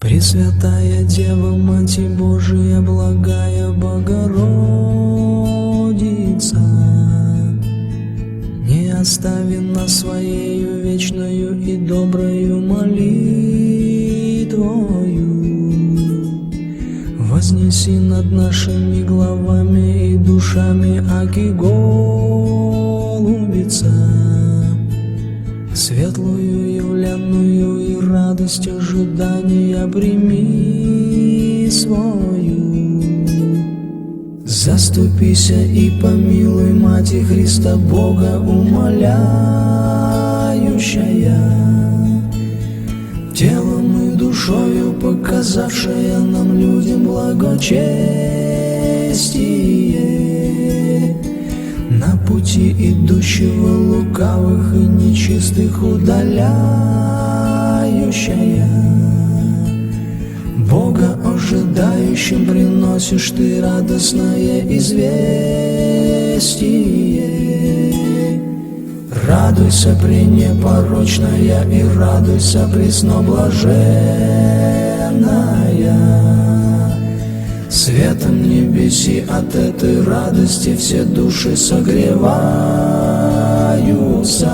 Пресвятая Дева, Мать Божия, благая Богородица, не остави нас своею вечною и доброю молитвою. Вознеси над нашими главами и душами аки голубица, Светлую явленную и радость ожидания прими свою. Заступися и помилуй, Мати Христа Бога умоляющая, телом и душою показавшая нам людям благочестие. Пути идущего лукавых и нечистых удаляющая. Бога ожидающим приносишь ты радостное известие. Радуйся, пренепорочная, и радуйся, пресноблаженная Светом небеси от этой радости все души согреваются.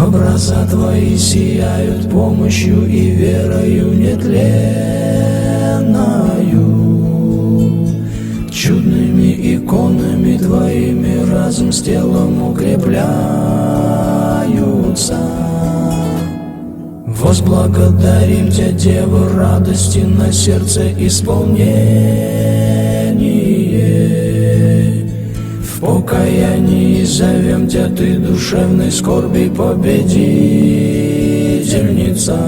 Образа Твои сияют помощью и верою нетленною. Чудными иконами Твоими разум с телом укрепляются. Возблагодарим Тебя, Дева, радости на сердце исполнение. В покаянии зовем Тебя, Ты душевной скорби победительница.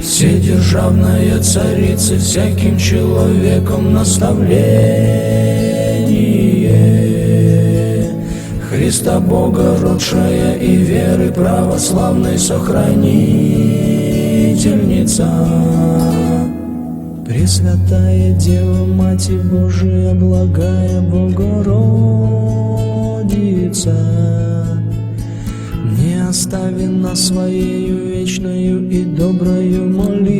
Вседержавная царица, всяким человеком наставление. Христа Бога родшая и веры православной сохранительница. Пресвятая Дева, Мать Божия, благая Богородица, не остави нас своею вечною и доброю молитвою.